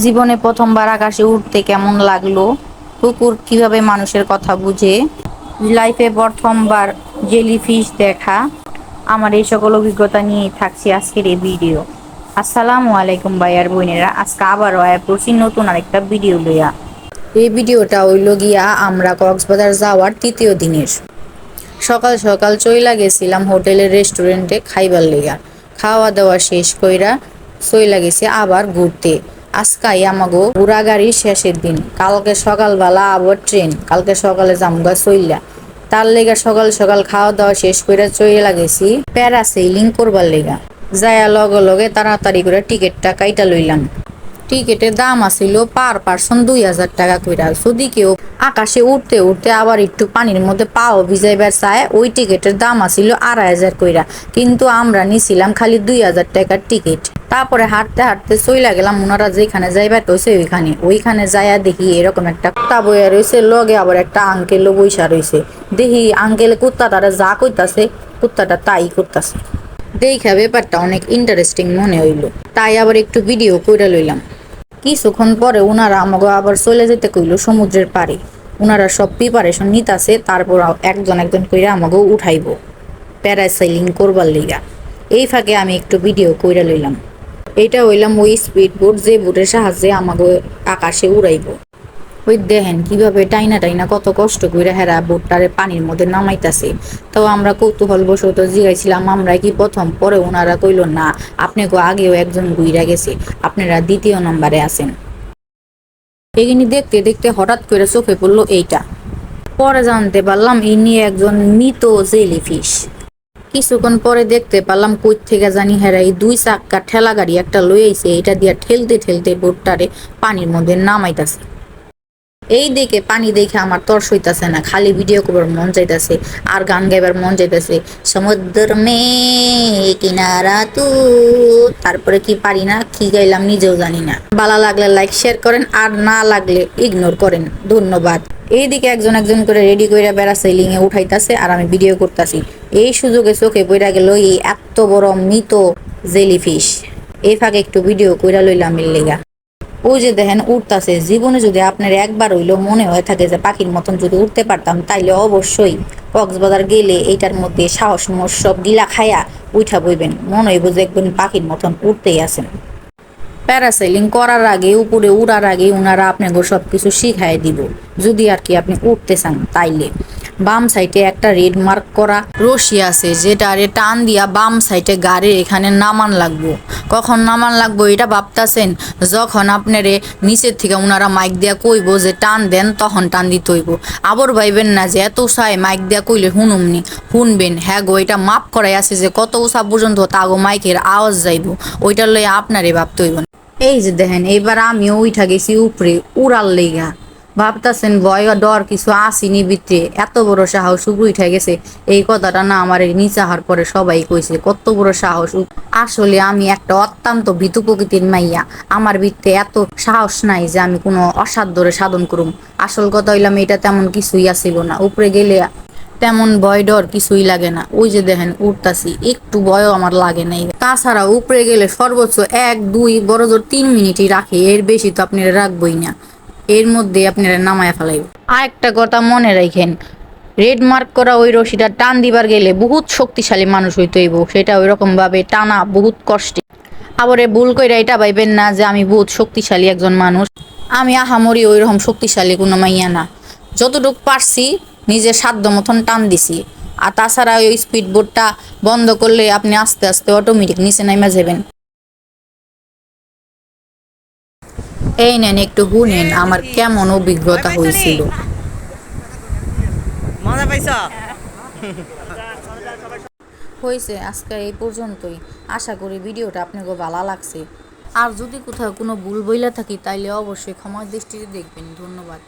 জীবনে প্রথমবার আকাশে উঠতে কেমন লাগল? কুকুর কীভাবে মানুষের কথা বুঝে? লাইফে প্রথমবার জেলি জেলিফিশ দেখা? আমার এই সকল অভিজ্ঞতা নিয়েই থাকছি আজকের এই ভিডিও। আসসালামু আলাইকুম ভাইয়ার বোনেরা, আজকে আবারও আয়া পড়ছি নতুন আরেকটা ভিডিও লইয়া। এই ভিডিওটা হইল গিয়া আমরা কক্সবাজার যাওয়ার তৃতীয় দিনের। সকাল সকাল চইলা গেছিলাম হোটেলের রেস্টুরেন্টে খাইবার লেগা খাওয়া দাওয়া শেষ কইরা চইলা গেছে আবার ঘুরতে। আজকাই আমাগো গাড়ির শেষের দিন। কালকে সকালবেলা আবার ট্রেন। কালকে সকালে জামগা চইলা। তার লেগা সকাল সকাল খাওয়া দাওয়া শেষ করে চইলা গেছি। প্যারাসেইলিং করবার লেগা। যায়া লগে লগে তাড়াতাড়ি করে টিকিটটা কাইটা লইলাম। টিকিটের দাম আছিল পার পার্সন দুই হাজার টাকা কইরা। যদি কেউ আকাশে উঠতে উঠতে আবার একটু পানির মধ্যে পাও ভিজাইবার চায়, ওই টিকিটের দাম আছিল আড়াই হাজার কইরা। কিন্তু আমরা নিছিলাম খালি দুই হাজার টাকার টিকিট। তারপরে হাঁটতে হাঁটতে চইলা গেলাম ওনারা যেখানে যাইবার কইছে ওইখানে। ওইখানে যাইয়া দেখি এরকম একটা কুত্তা বইয়া রয়েছে লগে আবার একটা আঙ্কেলও বইসা রয়েছে দেখি আঙ্কেল কুত্তা তারা যা কইতাছে, কুত্তাটা তাই করতাছে। দেখা ব্যাপারটা অনেক ইন্টারেস্টিং মনে হইল। তাই আবার একটু ভিডিও কইরা লইলাম। কিছুক্ষণ পরে ওনারা আমাকে আবার চলে যেতে কইল সমুদ্রের পাড়ে। ওনারা সব প্রিপারেশন নিতাছে, তারপর একজন একজন কইরা আমাকে উঠাইব। প্যারাসাইলিং করবার লিগা এই ফাঁকে আমি একটু ভিডিও কইরা লইলাম। এটা হইলাম ওই স্পিড বোট যে বোটের সাহায্যে আমাকে আকাশে উড়াইবো। ওই দেখেন কীভাবে টাইনা টাইনা কত কষ্ট করে হেরা বোটটারে পানির মধ্যে নামাইতাছে। তো আমরা কৌতূহল বশত জিগাইছিলাম আমরা কি প্রথম? পরে ওনারা কইল, না, আপনি আগেও একজন গুইরা গেছে, আপনারা দ্বিতীয় নম্বরে আছেন। এগিনি দেখতে দেখতে হঠাৎ করে চোখে পড়ল এইটা। পরে জানতে পারলাম, ইনি একজন মৃত জেলিফিশ। কিছুক্ষণ পরে দেখতে পারলাম কই থেকে জানি হেরা এই দুই চাক্কা ঠেলা গাড়ি একটা লই আইছে এটা দিয়া ঠেলতে ঠেলতে বোটটারে পানির মধ্যে নামাইতাছে। এই দেখে পানি দেখে আমার তর্স হইতাছে না, খালি ভিডিও করবার মন চাইতাছে আর গান গাইবার মন চাইতাছে সমুদ্র মে কিনারা তু, তারপরে কি পারি না, কি গাইলাম নিজেও জানি না। ভালো লাগলে লাইক শেয়ার করেন, আর না লাগলে ইগনোর করেন। ধন্যবাদ। এইদিকে একজন একজন করে রেডি করে বেড়া সেলিং এ উঠাইতাছে, আর আমি ভিডিও করতাছি। এই সুযোগে চোখে পড়া গেল এই এত বড় মৃত জেলিফিশ এই ফাঁকে একটু ভিডিও কইরা লইলাম এর লেগা। ওই যে দেখেন উঠতাছে জীবনে যদি আপনার একবার হইলেও মনে হয়ে থাকে যে পাখির মতন যদি উঠতে পারতাম, তাইলে অবশ্যই কক্সবাজার গেলে এইটার মধ্যে সাহস মোষ সব গিলা খায়া উঠা বইবেন। মনে হইব যে একদম পাখির মতন উঠতেই আছেন। প্যারাসাইলিং করার আগে, উপরে উড়ার আগে ওনারা আপনাকে সব কিছু শিখাই দিব। যদি আর কি আপনি উঠতে চান, তাইলে। বাম সাইডে একটা রেড মার্ক করা রশি আছে, যেটা রে টান দিয়া বাম সাইডে গাড়ির এখানে নামান লাগবো। কখন নামান লাগবো এটা ভাবতাছেন? যখন আপনারে নিচের থেকে ওনারা মাইক দিয়া কইব যে টান দেন, তখন টান দিতে হইব। আবার ভাইবেন না যে এত সাই মাইক দিয়া কইলে হুনুমনি শুনবেন হ্যাঁ গো, এটা মাপ করাই আছে যে কত উষা পর্যন্ত তাগো মাইকের আওয়াজ যাইব। ওইটার লই আপনারে ভাবতে হইব। এই যে দেখেন এবার আমিও উঠা গেছি উপরে, উড়াল লেগা ভাবতাছেন ভয় ডর কিছু আসিনি ভিতরে। এত বড় সাহস উপরে উঠে গেছে। এই কথাটা না আমার নিচে হওয়ার পরে সবাই কইছে, কত বড় সাহস আসলে আমি একটা অত্যন্ত ভীতু প্রকৃতির মাইয়া। আমার ভিতরে এত সাহস নাই যে আমি কোনো অসাধ্যরে সাধন করুম। আসল কথা হইলাম এটা তেমন কিছুই আসিল না। উপরে গেলে তেমন ভয় ডর কিছুই লাগে না। ওই যে দেখেন উঠতাছি, একটু ভয়ও আমার লাগে নাই। তাছাড়া উপরে গেলে সর্বোচ্চ এক, দুই বড় জোর তিন মিনিটই রাখে। এর বেশি তো আপনারা রাখবই না। এর মধ্যে আপনারা নামায় ফেলাইব। আর একটা কথা মনে রাখেন রেড মার্ক করা ওই রশিটা টান দিবার গেলে বহুত শক্তিশালী মানুষ হইতে হইব, সেটা ওই রকম ভাবে টানা বহুত কষ্টে। আবার ভুল কইরা এটা ভাইবেন না যে আমি বহুত শক্তিশালী একজন মানুষ। আমি আহামরি ওই রকম শক্তিশালী কোনো মাইয়া না। যতটুক পারছি নিজের সাধ্য মতন টান দিছি। আর তাছাড়া ওই স্পিড বোটটা বন্ধ করলে আপনি আস্তে আস্তে অটোমেটিক নিচে নাইমা যাবেন এই নেন একটু শুনেন আমার কেমন অভিজ্ঞতা হয়েছিল। মজা পাইছ? হয়েছে আজকে এই পর্যন্তই। আশা করি ভিডিওটা আপনাকে ভালো লাগছে। আর যদি কোথাও কোনো ভুল বইলা থাকি তাইলে অবশ্যই ক্ষমার দৃষ্টিতে দেখবেন। ধন্যবাদ।